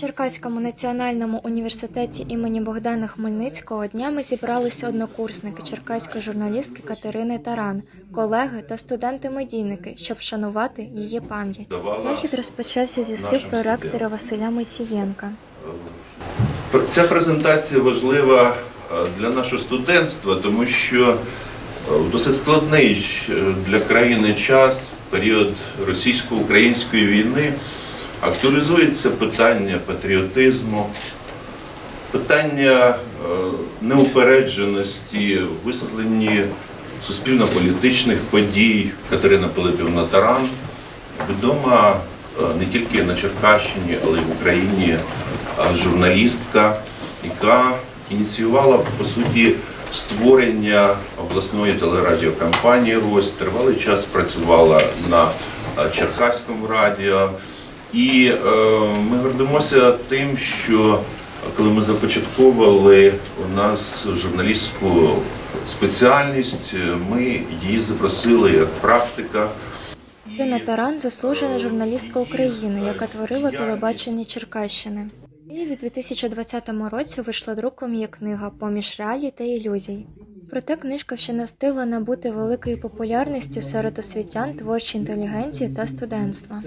Черкаському національному університеті імені Богдана Хмельницького днями зібралися однокурсники черкаської журналістки Катерини Таран, колеги та студенти-медійники, щоб вшанувати її пам'ять. Захід розпочався зі слів проректора Василя Мойсієнка. Ця презентація важлива е, для нашого студентства, тому що е, в досить складний е, для країни час, період російсько-української війни, актуалізується питання патріотизму, питання е, неупередженості, висвітленні суспільно-політичних подій. Катерина Пилипівна Таран відома е, не тільки на Черкащині, але й в Україні е, журналістка, яка ініціювала по суті створення обласної телерадіокомпанії Рось. Тривалий час працювала на Черкаському радіо. І е, ми гордимося тим, що коли ми започатковували у нас журналістську спеціальність, е, ми її запросили як практика. І, Катерина Таран заслужена е, журналістка України, яка творила телебачення Черкащини. В Києві у 2020 році вийшла друком її книга Поміж реалій та ілюзій. Проте книжка ще не встигла набути великої популярності серед освітян творчої інтелігенції та студентства.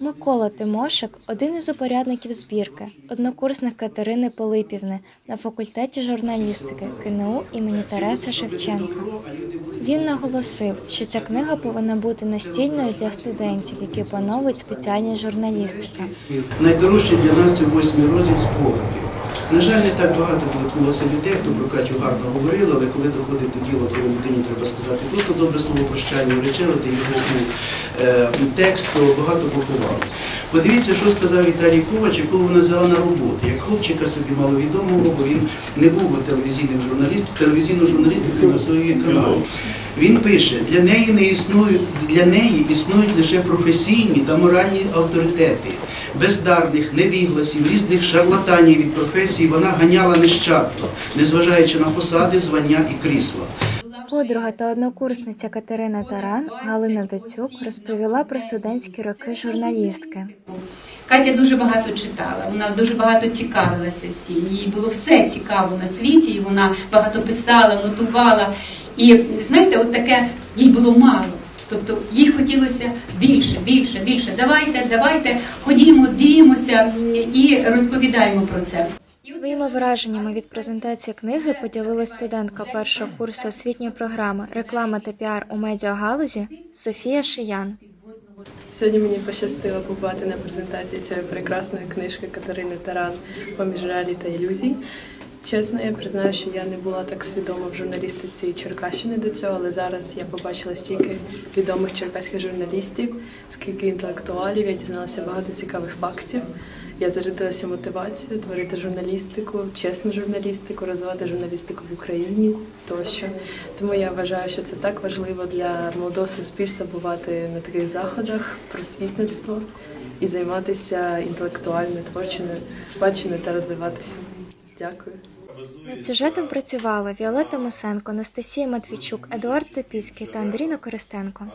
Микола Тимошик один із упорядників збірки, однокурсник Катерини Пилипівни на факультеті журналістики КНУ імені Тараса Шевченка. Він наголосив, що ця книга повинна бути настільною для студентів, які опановують спеціальність журналістики. Найдорожче для нас це восьмий розділ спогадів. На жаль, не так багато було людей, хто про Катю гарно говорили, але коли доходить до діла, коли людині треба сказати просто добре слово прощання, уречелити його у е, текст, то багато поховали. Подивіться, що сказав Віталій Ковач, якого вона взяла на роботу. Як хлопчика собі маловідомого, бо він не був телевізійним журналістом, телевізійну журналістику на своїй каналі. Він пише, для неї не існують для неї існують лише професійні та моральні авторитети. Бездарних, невігласів, різних шарлатанів від професії вона ганяла нещадно, незважаючи на посади, звання і крісла. Подруга та однокурсниця Катерина Таран Галина Дацюк розповіла про студентські роки журналістки. Катя дуже багато читала, вона дуже багато цікавилася всім. Їй було все цікаво на світі, і вона багато писала, нотувала. І знаєте, от таке їй було мало. Тобто їй хотілося більше, більше, більше. Давайте, давайте, ходімо, дивімося і розповідаємо про це. Своїми враженнями від презентації книги поділилась студентка першого курсу освітньої програми реклама та піар у медіагалузі Софія Шиян. Сьогодні мені пощастило побувати на презентації цієї прекрасної книжки Катерини Таран Поміж реалій та ілюзій. Чесно, я признаю, що я не була так свідома в журналістиці Черкащини до цього, але зараз я побачила стільки відомих черкаських журналістів, скільки інтелектуалів, я дізналася багато цікавих фактів. Я зарядилася мотивацією творити журналістику, чесну журналістику, розвивати журналістику в Україні тощо. Тому я вважаю, що це так важливо для молодого суспільства бувати на таких заходах, просвітництво і займатися інтелектуальною творчою спадщиною та розвиватися. Дякую. Над сюжетом працювали Віолетта Мосенко, Анастасія Матвійчук, Едуард Топіцький та Андрій Користенко.